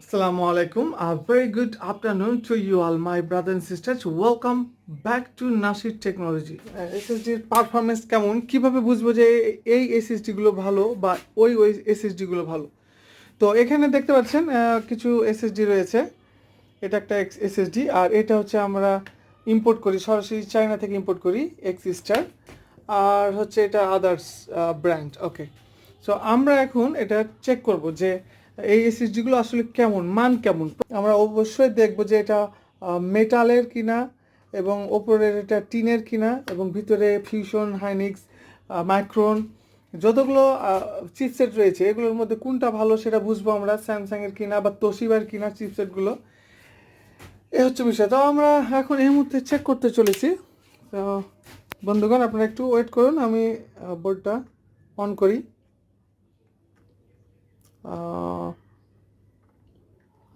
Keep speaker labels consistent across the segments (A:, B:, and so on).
A: Assalamu alaikum. A very good afternoon to you all, my brothers and sisters. Welcome back to Nasir Technology. SSD এর performance কেমন কীভাবে বুঝব যে এই SSD গুলো ভালো বা ওই ওই এসএসডি গুলো ভালো তো এখানে দেখতে পাচ্ছেন কিছু এসএসডি রয়েছে এটা একটা এসএসডি আর এটা হচ্ছে আমরা ইম্পোর্ট করি সরাসরি চায়না থেকে ইম্পোর্ট করি এক্স স্টার আর হচ্ছে এটা আদার্স ব্র্যান্ড ওকে সো আমরা এখন এটা চেক করব যে এই এসএসডিগুলো আসলে কেমন? মান কেমন? আমরা অবশ্যই দেখব যে এটা মেটালের কিনা এবং ওপরের এটা টিনের কিনা এবং ভিতরে ফিউশন হাইনিক্স মাইক্রোন যতগুলো চিপসেট রয়েছে, এগুলোর মধ্যে কোনটা ভালো সেটা বুঝব আমরা, স্যামসাংয়ের কিনা বা তোশিবার কিনা চিপসেটগুলো এ হচ্ছে বিষয়। তো আমরা এখন এই মুহূর্তে চেক করতে চলেছি। তো বন্ধুগণ, আপনারা একটু ওয়েট করুন, আমি বোর্ডটা অন করি।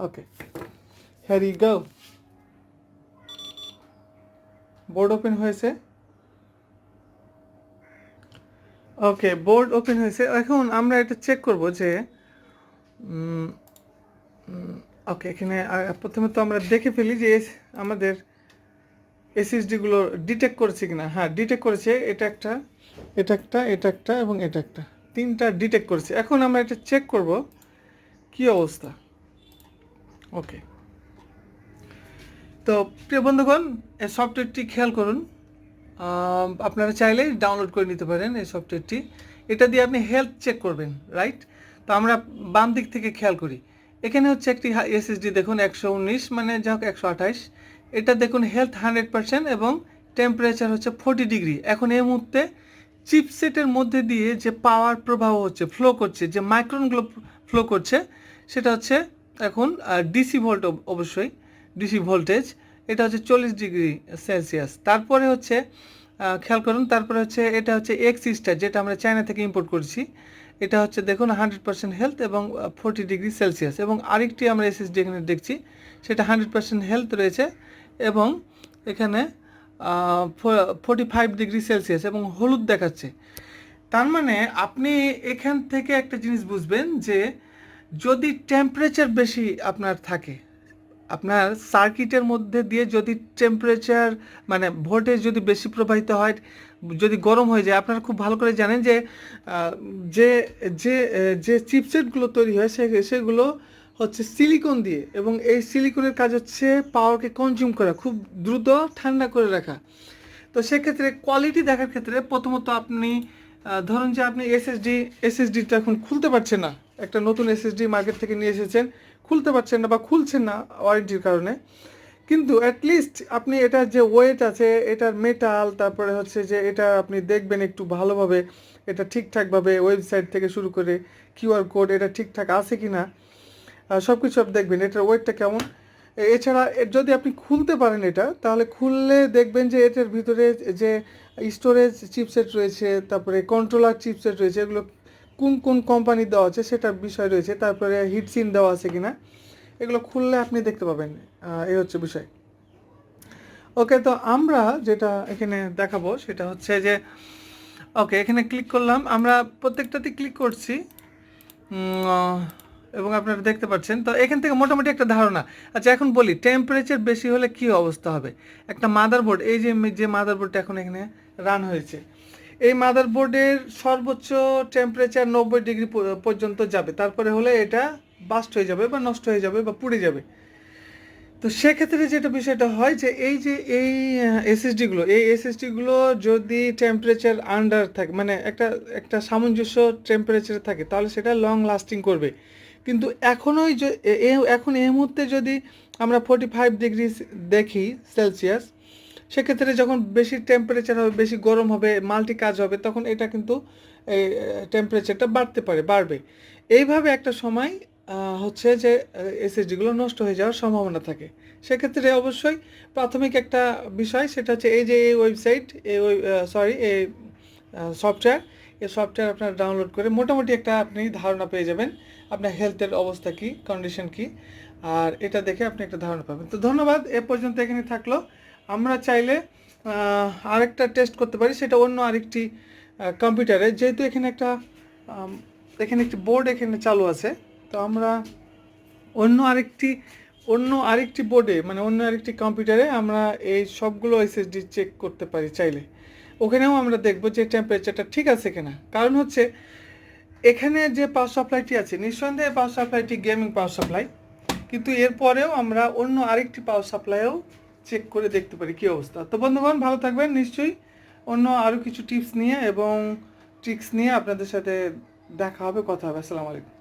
A: ওকে হ্যার ই গো বোর্ড ওপেন হয়েছে। ওকে বোর্ড ওপেন হয়েছে। এখন আমরা এটা চেক করব যে ওকে এখানে প্রথমে তো আমরা দেখে ফেলি যে আমাদের এসএসডিগুলো ডিটেক্ট করেছে কিনা। হ্যাঁ ডিটেক্ট করেছে। এটা একটা এটা একটা এটা একটা এবং এটা একটা। তিনটা ডিটেক্ট করেছি। এখন আমরা এটা চেক করব, কি অবস্থা? ওকে তো প্রিয় বন্ধুগণ, এই সফটওয়্যারটি খেয়াল করুন। আপনারা চাইলে ডাউনলোড করে নিতে পারেন এই সফটওয়্যারটি এটা দিয়ে আপনি হেলথ চেক করবেন রাইট তো আমরা বাম দিক থেকে খেয়াল করি। এখানে হচ্ছে একটি এসএসডি দেখুন, একশো উনিশ মানে যা হোক একশো আঠাইশ এটা দেখুন হেলথ হান্ড্রেড পার্সেন্ট এবং টেম্পারেচার হচ্ছে ফোর্টি ডিগ্রি এখন এই মুহূর্তে চিপসেটের মধ্যে দিয়ে যে পাওয়ার প্রবাহ হচ্ছে ফ্লো করছে, যে মাইক্রনগুলো ফ্লো করছে, সেটা হচ্ছে এখন ডিসি ভোল্ট অবশ্যই ডিসি ভোল্টেজ এটা হচ্ছে চল্লিশ ডিগ্রি সেলসিয়াস। তারপরে হচ্ছে খেয়াল করুন, তারপরে হচ্ছে, এটা হচ্ছে এক্স স্টার যেটা আমরা চায়না থেকে ইম্পোর্ট করছি। এটা হচ্ছে দেখুন হান্ড্রেড পার্সেন্ট হেলথ এবং ফোর্টি ডিগ্রি সেলসিয়াস এবং আরেকটি আমরা এসএসডি এখানে দেখছি, সেটা হান্ড্রেড পার্সেন্ট হেলথ রয়েছে এবং এখানে ফোর্টি ফাইভ ডিগ্রি সেলসিয়াস এবং হলুদ দেখাচ্ছে। তার মানে আপনি এখান থেকে একটা জিনিস বুঝবেন যে যদি টেম্পারেচার বেশি আপনার থাকে, আপনার সার্কিটের মধ্যে দিয়ে যদি টেম্পারেচার মানে ভোল্টেজ যদি বেশি প্রবাহিত হয়, যদি গরম হয়ে যায়, আপনারা খুব ভালো করে জানেন যে যে যে যে চিপসেটগুলো তৈরি হয়, সে, সেগুলো হচ্ছে সিলিকন দিয়ে এবং এই সিলিকনের কাজ হচ্ছে পাওয়ারকে কনজিউম করা, খুব দ্রুত ঠান্ডা করে রাখা। তো সেক্ষেত্রে কোয়ালিটি দেখার ক্ষেত্রে প্রথমত আপনি ধরুন যে আপনি এসএসডি এসএসডিটা এখন খুলতে পারছেন না। একটা নতুন এসএসডি মার্কেট থেকে নিয়ে এসেছেন, খুলতে পারছেন না বা খুলছেন না ওয়ারেন্টির কারণে। কিন্তু অ্যাটলিস্ট আপনি এটার যে ওয়েট আছে, এটার মেটাল তারপরে হচ্ছে যে এটা আপনি দেখবেন একটু ভালোভাবে, এটা ঠিকঠাকভাবে ওয়েবসাইট থেকে শুরু করে কিউআর কোড এটা ঠিকঠাক আছে কি না সব কিছু আপনি দেখবেন, এটার ওয়েটটা কেমন? এছাড়া যদি আপনি খুলতে পারেন এটা, তাহলে খুললে দেখবেন যে এটার ভিতরে যে স্টোরেজ চিপসেট রয়েছে, তারপরে কন্ট্রোলার চিপসেট রয়েছে, এগুলো কোন কোন কোম্পানি দেওয়া আছে সেটার বিষয় রয়েছে, তারপরে হিটসিন দেওয়া আছে কিনা, এগুলো খুললে আপনি দেখতে পাবেন এই হচ্ছে বিষয়। ওকে, তো আমরা যেটা এখানে দেখাবো সেটা হচ্ছে যে, ওকে, এখানে ক্লিক করলাম, আমরা প্রত্যেকটাতে ক্লিক করছি। এবং আপনারা দেখতে পাচ্ছেন। তো এখান থেকে মোটামুটি একটা ধারণা। আচ্ছা এখন বলি টেম্পারেচার বেশি হলে কি অবস্থা হবে? একটা মাদারবোর্ড এই যে যে মাদারবোর্ডটা এখন এখানে রান হয়েছে, এই মাদারবোর্ডের সর্বোচ্চ টেম্পারেচার নব্বই ডিগ্রি পর্যন্ত যাবে। তারপরে হলে এটা বাস্ট হয়ে যাবে বা নষ্ট হয়ে যাবে বা পুড়ে যাবে। তো সেক্ষেত্রে যেটা বিষয়টা হয় যে, এই যে এই এসএসডিগুলো এই এসএসডিগুলো যদি টেম্পারেচার আন্ডার থাকে মানে একটা একটা সামঞ্জস্য টেম্পারেচারে থাকে, তাহলে সেটা লং লাস্টিং করবে। কিন্তু এখনোই এখন এই মুহূর্তে যদি আমরা ফোর্টি ফাইভ ডিগ্রি দেখি সেলসিয়াস সেক্ষেত্রে যখন বেশি টেম্পারেচার হবে, বেশি গরম হবে মাল্টি কাজ হবে, তখন এটা কিন্তু এই টেম্পারেচারটা বাড়তে পারে, বাড়বে। এইভাবে একটা সময় হচ্ছে যে এসএসডিগুলো নষ্ট হয়ে যাওয়ার সম্ভাবনা থাকে। সেক্ষেত্রে অবশ্যই প্রাথমিক একটা বিষয় সেটা হচ্ছে এই যে, এই ওয়েবসাইট এই সরি এই সফটওয়্যার এই সফটওয়্যার আপনার ডাউনলোড করে মোটামুটি একটা আপনি ধারণা পেয়ে যাবেন। আপনার হেলথের অবস্থা কী কন্ডিশন কী? আর এটা দেখে আপনি একটা ধারণা পাবেন। তো ধন্যবাদ, এ পর্যন্ত এখানে থাকল। আমরা চাইলে আরেকটা টেস্ট করতে পারি, সেটা অন্য আরেকটি কম্পিউটারে যেহেতু এখানে একটা এখানে একটি বোর্ড এখানে চালু আছে, তো আমরা অন্য আরেকটি অন্য আরেকটি বোর্ডে মানে অন্য আরেকটি কম্পিউটারে আমরা এই সবগুলো এসএসডি চেক করতে পারি চাইলে। ওখানেও আমরা দেখব যে টেম্পারেচারটা ঠিক আছে কিনা। কারণ হচ্ছে এখানে যে পাওয়ার সাপ্লাইটি আছে, নিঃসন্দেহে পাওয়ার সাপ্লাইটি গেমিং পাওয়ার সাপ্লাই কিন্তু এরপরেও আমরা অন্য আরেকটি পাওয়ার সাপ্লাইও চেক করে দেখতে পারি কী অবস্থা। তো বন্ধুগণ, ভালো থাকবেন নিশ্চয়ই। অন্য আরও কিছু টিপস নিয়ে এবং ট্রিক্স নিয়ে আপনাদের সাথে দেখা হবে, কথা হবে। আসসালামু আলাইকুম।